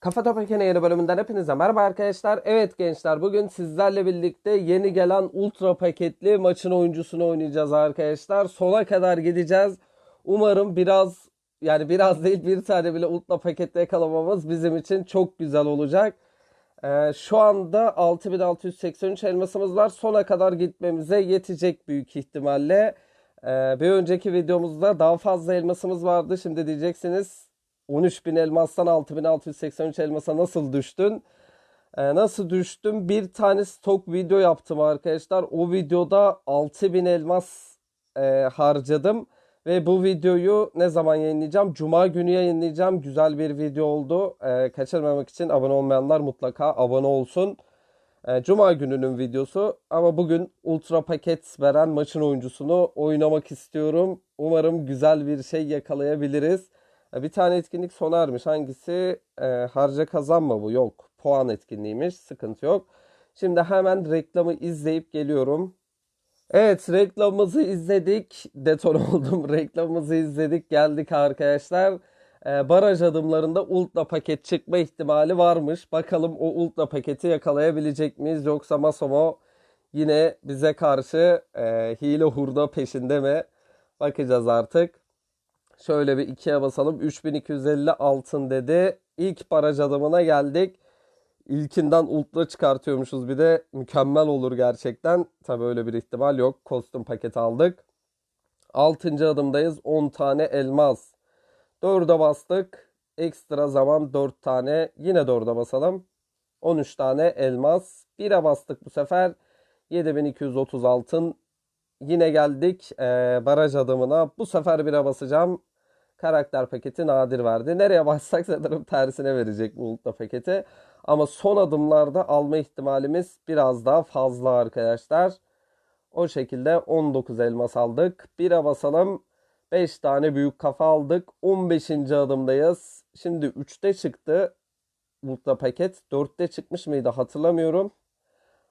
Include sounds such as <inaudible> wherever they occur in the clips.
Kafa Topik'in yeni bölümünden hepinize merhaba arkadaşlar. Evet gençler bugün sizlerle birlikte yeni gelen ultra paketli maçın oyuncusunu oynayacağız arkadaşlar. Sona kadar gideceğiz. Umarım biraz yani biraz değil bir tane bile ultra pakette yakalamamız bizim için çok güzel olacak. Ee, şu anda 6683 elmasımız var. Sona kadar gitmemize yetecek büyük ihtimalle. Ee, bir önceki videomuzda daha fazla elmasımız vardı. Şimdi diyeceksiniz 13.000 elmastan 6683 elmasa nasıl düştün? Ee, nasıl düştüm? Bir tane stok video yaptım arkadaşlar. O videoda 6000 elmas e, harcadım. Ve bu videoyu ne zaman yayınlayacağım? Cuma günü yayınlayacağım. Güzel bir video oldu. Ee, kaçırmamak için abone olmayanlar mutlaka abone olsun. Ee, Cuma gününün videosu ama bugün ultra paket veren maçın oyuncusunu oynamak istiyorum. Umarım güzel bir şey yakalayabiliriz. Ee, Bir tane etkinlik sona ermiş. Hangisi? Ee, harca kazanma bu. Yok. Puan etkinliğiymiş. Sıkıntı yok. Şimdi hemen reklamı izleyip geliyorum. Evet reklamımızı izledik. Deton <laughs> oldum. Reklamımızı izledik. Geldik arkadaşlar. Ee, baraj adımlarında ultra paket çıkma ihtimali varmış. Bakalım o ultra paketi yakalayabilecek miyiz? Yoksa Masomo yine bize karşı e, hile hurda peşinde mi? Bakacağız artık. Şöyle bir ikiye basalım. 3250 altın dedi. İlk baraj adımına geldik. İlkinden ultra çıkartıyormuşuz bir de mükemmel olur gerçekten. Tabi öyle bir ihtimal yok. Kostüm paketi aldık. 6. adımdayız. 10 tane elmas. 4'e bastık. Ekstra zaman 4 tane. Yine 4'e basalım. 13 tane elmas. 1'e bastık bu sefer. 7230 altın. Yine geldik eee, baraj adımına. Bu sefer 1'e basacağım. Karakter paketi nadir verdi. Nereye bassak sanırım tersine verecek bu ultra paketi. Ama son adımlarda alma ihtimalimiz biraz daha fazla arkadaşlar. O şekilde 19 elmas aldık. 1'e basalım. 5 tane büyük kafa aldık. 15. adımdayız. Şimdi 3'te çıktı ultra paket. 4'te çıkmış mıydı hatırlamıyorum.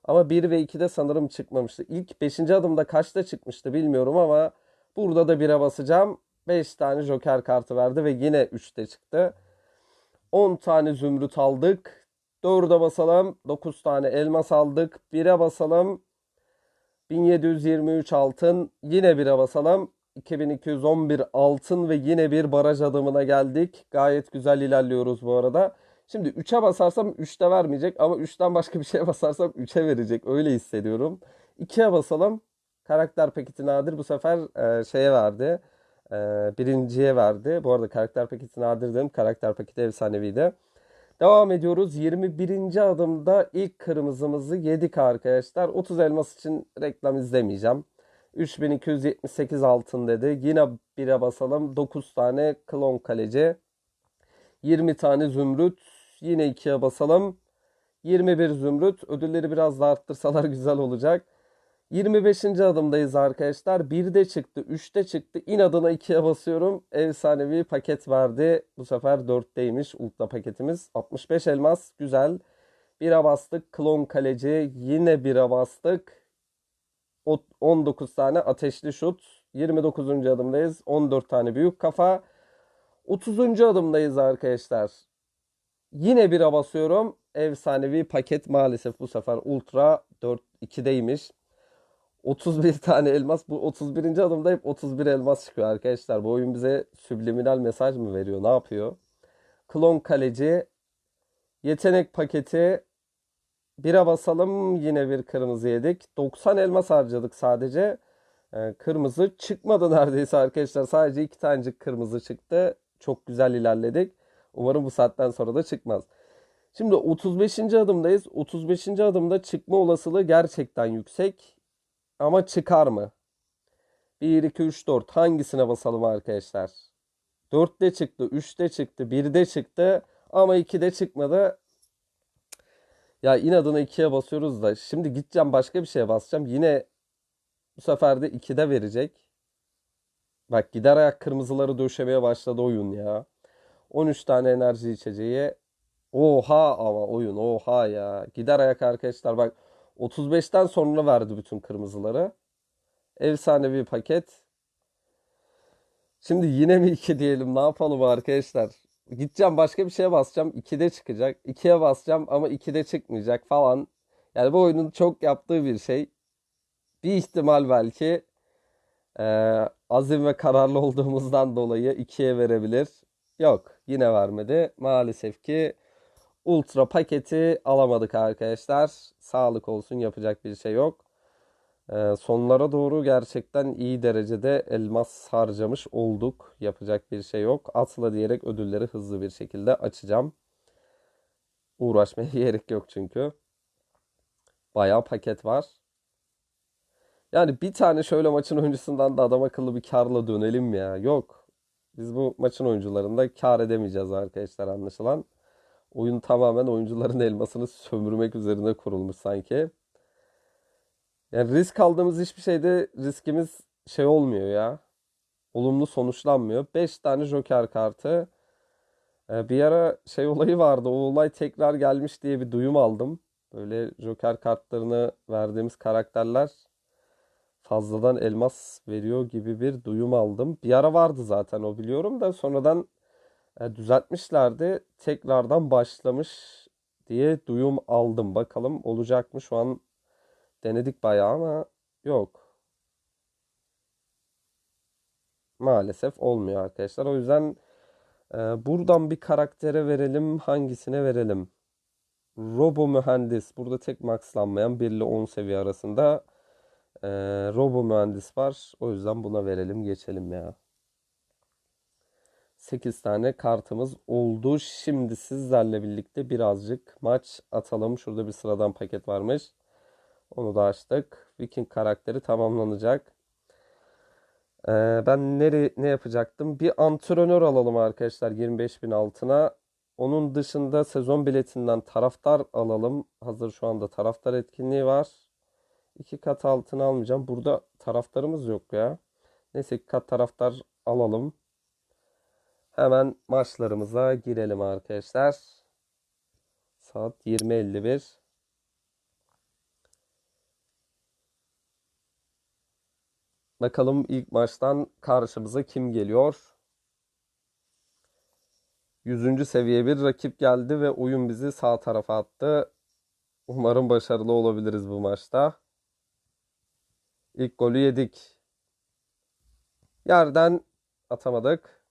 Ama 1 ve 2'de sanırım çıkmamıştı. İlk 5. adımda kaçta çıkmıştı bilmiyorum ama burada da 1'e basacağım. 5 tane joker kartı verdi ve yine 3'te çıktı. 10 tane zümrüt aldık. 4'e basalım. 9 tane elmas aldık. 1'e basalım. 1723 altın. Yine 1'e basalım. 2211 altın ve yine bir baraj adımına geldik. Gayet güzel ilerliyoruz bu arada. Şimdi 3'e basarsam 3'te vermeyecek ama 3'ten başka bir şeye basarsam 3'e verecek. Öyle hissediyorum. 2'ye basalım. Karakter paketi nadir bu sefer e, şeye verdi. E, birinciye verdi. Bu arada karakter paketi nadir dedim. Karakter paketi efsaneviydi. Devam ediyoruz. 21. adımda ilk kırmızımızı yedik arkadaşlar. 30 elmas için reklam izlemeyeceğim. 3278 altın dedi. Yine 1'e basalım. 9 tane klon kaleci. 20 tane zümrüt. Yine 2'ye basalım. 21 zümrüt. Ödülleri biraz da arttırsalar <laughs> güzel olacak. 25. adımdayız arkadaşlar. 1'de çıktı, 3'te çıktı. İnadına 2'ye basıyorum. Efsanevi paket verdi. Bu sefer 4'teymiş ultra paketimiz. 65 elmas. Güzel. 1'e bastık. Klon kaleci. Yine 1'e bastık. O- 19 tane ateşli şut. 29. adımdayız. 14 tane büyük kafa. 30. adımdayız arkadaşlar. Yine 1'e basıyorum. Efsanevi paket maalesef bu sefer Ultra 4 2'deymiş. 31 tane elmas. Bu 31. adımda hep 31 elmas çıkıyor arkadaşlar. Bu oyun bize subliminal mesaj mı veriyor? Ne yapıyor? Klon kaleci. Yetenek paketi. 1'e basalım. Yine bir kırmızı yedik. 90 elmas harcadık sadece. Ee, kırmızı çıkmadı neredeyse arkadaşlar. Sadece iki tanecik kırmızı çıktı. Çok güzel ilerledik. Umarım bu saatten sonra da çıkmaz. Şimdi 35. adımdayız. 35. adımda çıkma olasılığı gerçekten yüksek. Ama çıkar mı? 1, 2, 3, 4. Hangisine basalım arkadaşlar? 4'te çıktı, 3'te çıktı, 1'de çıktı ama 2'de çıkmadı. Ya inadına 2'ye basıyoruz da şimdi gideceğim başka bir şeye basacağım. Yine bu sefer de 2'de verecek. Bak gider ayak kırmızıları döşemeye başladı oyun ya. 13 tane enerji içeceği. Oha ama oyun oha ya. Gider ayak arkadaşlar bak 35'ten sonra verdi bütün kırmızıları. Efsanevi paket. Şimdi yine mi 2 diyelim ne yapalım arkadaşlar? Gideceğim başka bir şeye basacağım. 2'de çıkacak. 2'ye basacağım ama 2'de çıkmayacak falan. Yani bu oyunun çok yaptığı bir şey. Bir ihtimal belki ee, azim ve kararlı olduğumuzdan dolayı 2'ye verebilir. Yok yine vermedi. Maalesef ki ultra paketi alamadık arkadaşlar. Sağlık olsun yapacak bir şey yok. Ee, sonlara doğru gerçekten iyi derecede elmas harcamış olduk. Yapacak bir şey yok. Atla diyerek ödülleri hızlı bir şekilde açacağım. Uğraşmaya <laughs> gerek yok çünkü. Bayağı paket var. Yani bir tane şöyle maçın oyuncusundan da adam akıllı bir karla dönelim ya. Yok. Biz bu maçın oyuncularında kar edemeyeceğiz arkadaşlar anlaşılan. Oyun tamamen oyuncuların elmasını sömürmek üzerine kurulmuş sanki. Yani risk aldığımız hiçbir şeyde riskimiz şey olmuyor ya. Olumlu sonuçlanmıyor. 5 tane Joker kartı. Ee, bir ara şey olayı vardı. O olay tekrar gelmiş diye bir duyum aldım. Böyle Joker kartlarını verdiğimiz karakterler fazladan elmas veriyor gibi bir duyum aldım. Bir ara vardı zaten o biliyorum da sonradan e, düzeltmişlerdi. Tekrardan başlamış diye duyum aldım. Bakalım olacak mı? Şu an denedik bayağı ama yok. Maalesef olmuyor arkadaşlar. O yüzden e, buradan bir karaktere verelim. Hangisine verelim? Robo mühendis. Burada tek maxlanmayan 1 ile 10 seviye arasında e, robo mühendis var. O yüzden buna verelim geçelim ya. 8 tane kartımız oldu. Şimdi sizlerle birlikte birazcık maç atalım. Şurada bir sıradan paket varmış. Onu da açtık. Viking karakteri tamamlanacak. Ee, ben nere, ne yapacaktım? Bir antrenör alalım arkadaşlar 25.000 altına. Onun dışında sezon biletinden taraftar alalım. Hazır şu anda taraftar etkinliği var. İki kat altına almayacağım. Burada taraftarımız yok ya. Neyse iki kat taraftar alalım. Hemen maçlarımıza girelim arkadaşlar. Saat 20.51. Bakalım ilk maçtan karşımıza kim geliyor? 100. seviye bir rakip geldi ve oyun bizi sağ tarafa attı. Umarım başarılı olabiliriz bu maçta. İlk golü yedik. Yerden atamadık.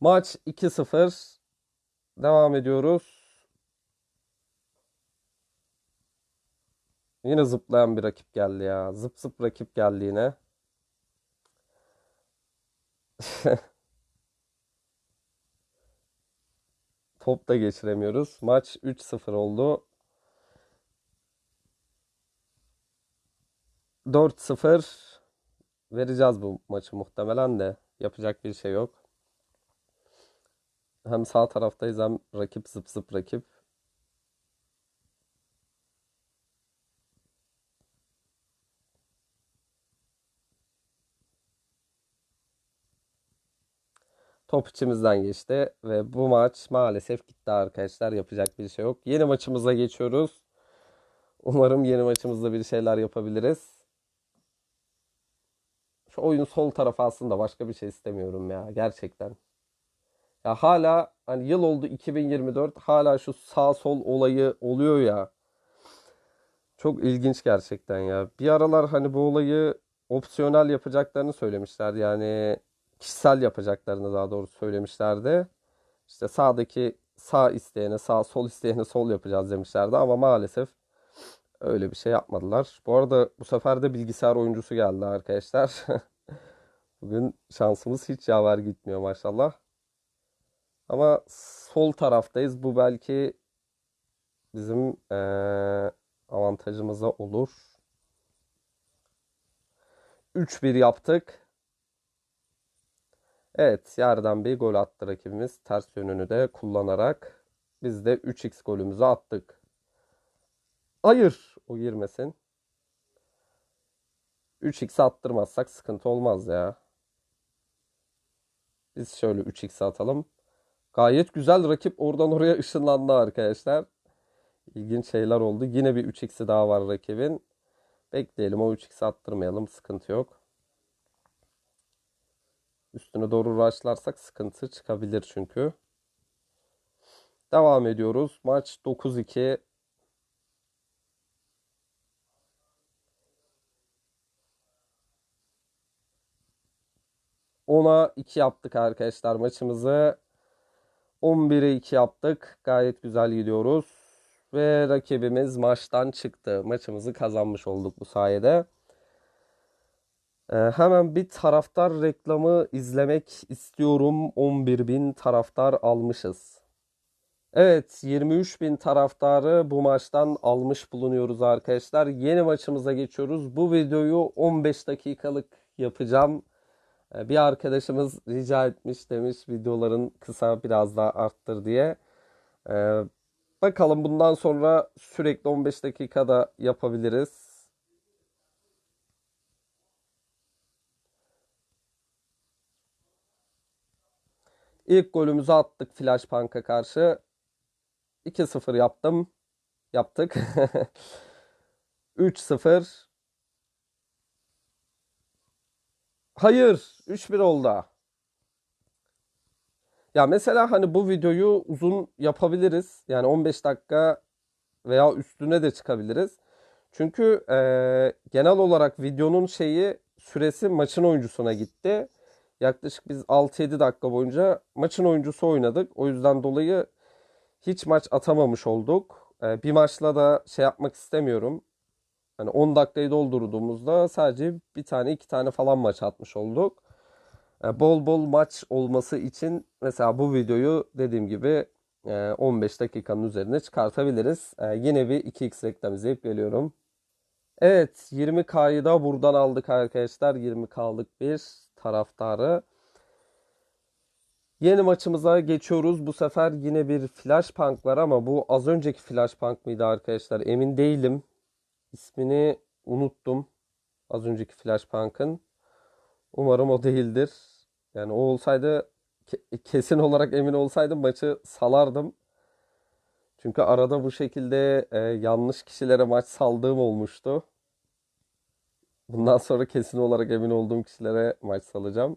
Maç 2-0. Devam ediyoruz. Yine zıplayan bir rakip geldi ya. Zıp zıp rakip geldi yine. <laughs> Top da geçiremiyoruz. Maç 3-0 oldu. 4-0 vereceğiz bu maçı muhtemelen de. Yapacak bir şey yok. Hem sağ taraftayız hem rakip zıp zıp rakip. Top içimizden geçti ve bu maç maalesef gitti arkadaşlar. Yapacak bir şey yok. Yeni maçımıza geçiyoruz. Umarım yeni maçımızda bir şeyler yapabiliriz. Şu oyun sol tarafı aslında başka bir şey istemiyorum ya gerçekten. Ya hala hani yıl oldu 2024 hala şu sağ sol olayı oluyor ya. Çok ilginç gerçekten ya. Bir aralar hani bu olayı opsiyonel yapacaklarını söylemişler. Yani kişisel yapacaklarını daha doğrusu söylemişlerdi. İşte sağdaki sağ isteyene sağ, sol isteyene sol yapacağız demişlerdi ama maalesef öyle bir şey yapmadılar. Bu arada bu sefer de bilgisayar oyuncusu geldi arkadaşlar. <laughs> Bugün şansımız hiç yaver gitmiyor maşallah. Ama sol taraftayız. Bu belki bizim ee, avantajımıza olur. 3-1 yaptık. Evet yerden bir gol attı rakibimiz. Ters yönünü de kullanarak biz de 3x golümüzü attık. Hayır o girmesin. 3x attırmazsak sıkıntı olmaz ya. Biz şöyle 3x atalım. Gayet güzel rakip oradan oraya ışınlandı arkadaşlar. İlginç şeyler oldu. Yine bir 3x'i daha var rakibin. Bekleyelim o 3x attırmayalım sıkıntı yok. Üstüne doğru rushlarsak sıkıntı çıkabilir çünkü. Devam ediyoruz. Maç 9-2. Ona 2 yaptık arkadaşlar maçımızı. 11'e 2 yaptık. Gayet güzel gidiyoruz. Ve rakibimiz maçtan çıktı. Maçımızı kazanmış olduk bu sayede. Ee, hemen bir taraftar reklamı izlemek istiyorum. 11.000 taraftar almışız. Evet 23.000 taraftarı bu maçtan almış bulunuyoruz arkadaşlar. Yeni maçımıza geçiyoruz. Bu videoyu 15 dakikalık yapacağım. Ee, Bir arkadaşımız rica etmiş demiş videoların kısa biraz daha arttır diye. Ee, bakalım bundan sonra sürekli 15 dakikada yapabiliriz. İlk golümüzü attık Flashpunk'a karşı. 2-0 yaptım. Yaptık. <laughs> 3-0. Hayır, 3-1 oldu. Ya mesela hani bu videoyu uzun yapabiliriz. Yani 15 dakika veya üstüne de çıkabiliriz. Çünkü eee, genel olarak videonun şeyi süresi maçın oyuncusuna gitti. Yaklaşık biz 6-7 dakika boyunca maçın oyuncusu oynadık. O yüzden dolayı hiç maç atamamış olduk. Eee, bir maçla da şey yapmak istemiyorum. Hani 10 dakikayı doldurduğumuzda sadece bir tane iki tane falan maç atmış olduk. E, Bol bol maç olması için mesela bu videoyu dediğim gibi e, 15 dakikanın üzerine çıkartabiliriz. E, Yine bir 2x reklam izleyip geliyorum. Evet 20K'yı da buradan aldık arkadaşlar. 20K'lık bir taraftarı. Yeni maçımıza geçiyoruz. Bu sefer yine bir Flashpunk var ama bu az önceki Flashpunk mıydı arkadaşlar? Emin değilim. İsmini unuttum. Az önceki Flashpunk'ın. Umarım o değildir. Yani o olsaydı ke- kesin olarak emin olsaydım maçı salardım. Çünkü arada bu şekilde e, yanlış kişilere maç saldığım olmuştu. Bundan sonra kesin olarak emin olduğum kişilere maç salacağım.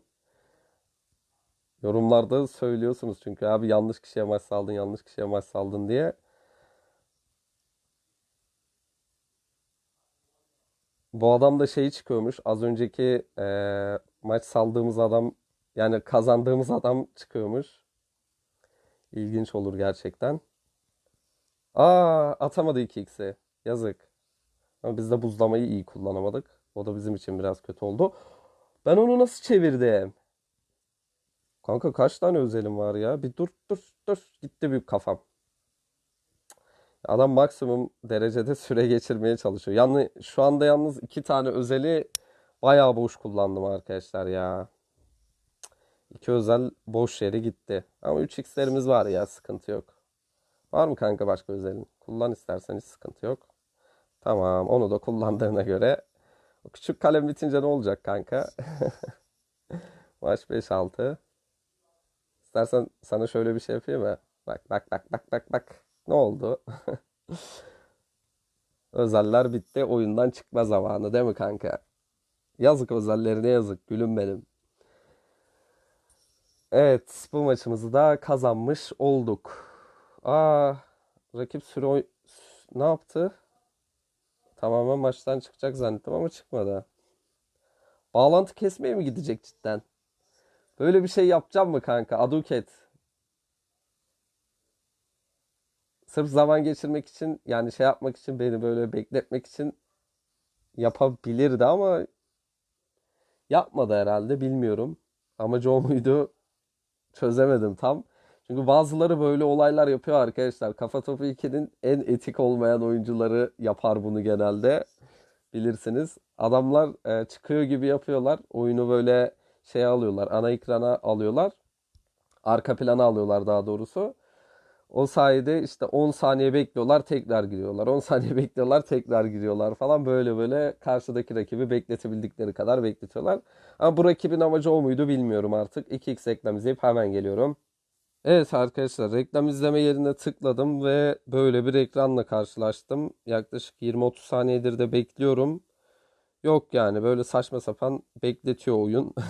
Yorumlarda söylüyorsunuz çünkü abi yanlış kişiye maç saldın, yanlış kişiye maç saldın diye. Bu adam da şey çıkıyormuş. Az önceki e, maç saldığımız adam yani kazandığımız adam çıkıyormuş. İlginç olur gerçekten. Aa atamadı 2x'i. Yazık. Ama biz de buzlamayı iyi kullanamadık. O da bizim için biraz kötü oldu. Ben onu nasıl çevirdim? Kanka kaç tane özelim var ya? Bir dur dur dur. Gitti büyük kafam. Adam maksimum derecede süre geçirmeye çalışıyor. Yani şu anda yalnız iki tane özeli bayağı boş kullandım arkadaşlar ya. İki özel boş yere gitti. Ama 3x'lerimiz var ya sıkıntı yok. Var mı kanka başka özelin? Kullan istersen hiç sıkıntı yok. Tamam onu da kullandığına göre. Küçük kalem bitince ne olacak kanka? <laughs> Maç 5-6. İstersen sana şöyle bir şey yapayım mı? Bak bak bak bak bak bak. Ne oldu? <laughs> Özeller bitti. Oyundan çıkma zamanı değil mi kanka? Yazık özellerine yazık. Gülüm benim. Evet, bu maçımızı da kazanmış olduk. Aa, rakip süre ne yaptı? Tamamen maçtan çıkacak zannettim ama çıkmadı. Bağlantı kesmeye mi gidecek cidden? Böyle bir şey yapacağım mı kanka? Aduket. Sırf zaman geçirmek için yani şey yapmak için beni böyle bekletmek için yapabilirdi ama yapmadı herhalde bilmiyorum. Amacı o muydu çözemedim tam. Çünkü bazıları böyle olaylar yapıyor arkadaşlar. Kafa Topu 2'nin en etik olmayan oyuncuları yapar bunu genelde. Bilirsiniz. Adamlar e, çıkıyor gibi yapıyorlar. Oyunu böyle şey alıyorlar. Ana ekrana alıyorlar. Arka plana alıyorlar daha doğrusu. O sayede işte 10 saniye bekliyorlar tekrar giriyorlar. 10 <laughs> saniye bekliyorlar tekrar giriyorlar falan. Böyle böyle karşıdaki rakibi bekletebildikleri kadar bekletiyorlar. Ama bu rakibin amacı o muydu bilmiyorum artık. 2x reklam izleyip hemen geliyorum. Evet arkadaşlar reklam izleme yerine tıkladım ve böyle bir ekranla karşılaştım. Yaklaşık 20-30 saniyedir de bekliyorum. Yok yani böyle saçma sapan bekletiyor oyun. <laughs>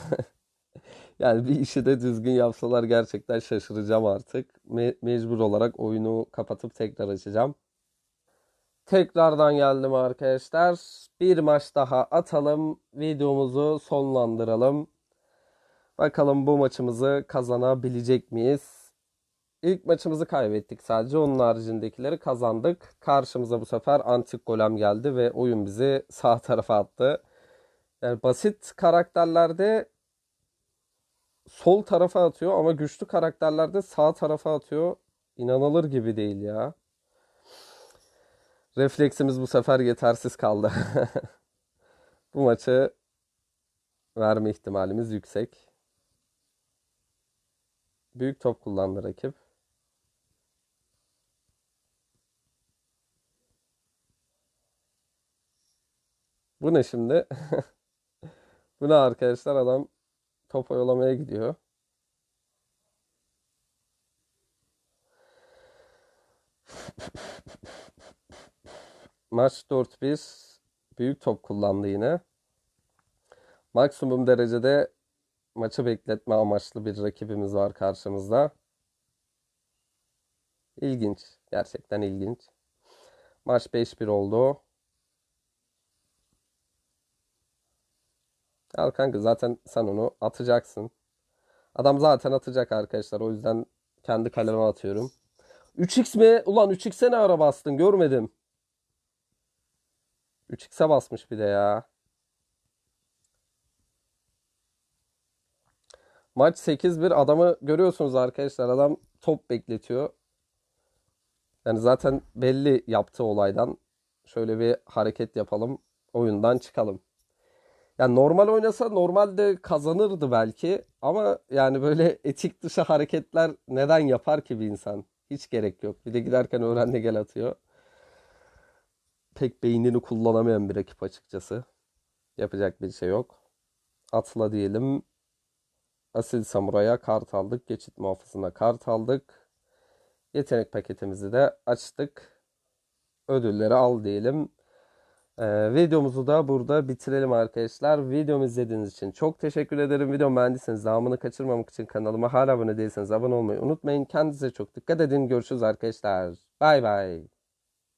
Yani bir işi de düzgün yapsalar gerçekten şaşıracağım artık. Me- mecbur olarak oyunu kapatıp tekrar açacağım. Tekrardan geldim arkadaşlar. Bir maç daha atalım. Videomuzu sonlandıralım. Bakalım bu maçımızı kazanabilecek miyiz? İlk maçımızı kaybettik sadece. Onun haricindekileri kazandık. Karşımıza bu sefer antik golem geldi ve oyun bizi sağ tarafa attı. Yani basit karakterlerde sol tarafa atıyor ama güçlü karakterlerde sağ tarafa atıyor. İnanılır gibi değil ya. Refleksimiz bu sefer yetersiz kaldı. <laughs> Bu maçı verme ihtimalimiz yüksek. Büyük top kullandı rakip. Bu ne şimdi? <laughs> Bu ne arkadaşlar? Adam top oyalamaya gidiyor. <laughs> Maç 4-1. Büyük top kullandı yine. Maksimum derecede maçı bekletme amaçlı bir rakibimiz var karşımızda. İlginç. Gerçekten ilginç. Maç 5-1 oldu. Al kanka zaten sen onu atacaksın. Adam zaten atacak arkadaşlar. O yüzden kendi kaleme atıyorum. 3x mi? Ulan 3x'e ne ara bastın? Görmedim. 3x'e basmış bir de ya. Maç 8-1 adamı görüyorsunuz arkadaşlar. Adam top bekletiyor. Yani zaten belli yaptığı olaydan. Şöyle bir hareket yapalım. Oyundan çıkalım. Yani normal oynasa normalde kazanırdı belki. Ama yani böyle <laughs> etik dışı hareketler neden yapar ki bir insan? Hiç gerek yok. Bir de giderken öğren de gel atıyor. Pek beynini kullanamayan bir rakip açıkçası. Yapacak bir şey yok. Atla diyelim. Asil Samuray'a kart aldık. Geçit muhafızına kart aldık. Yetenek paketimizi de açtık. Ödülleri al diyelim. Ee, videomuzu da burada bitirelim arkadaşlar. Videomu izlediğiniz için çok teşekkür ederim. Videomu beğendiyseniz devamını kaçırmamak için kanalıma hala abone değilseniz abone olmayı unutmayın. Kendinize çok dikkat edin. Görüşürüz arkadaşlar. Bay bay.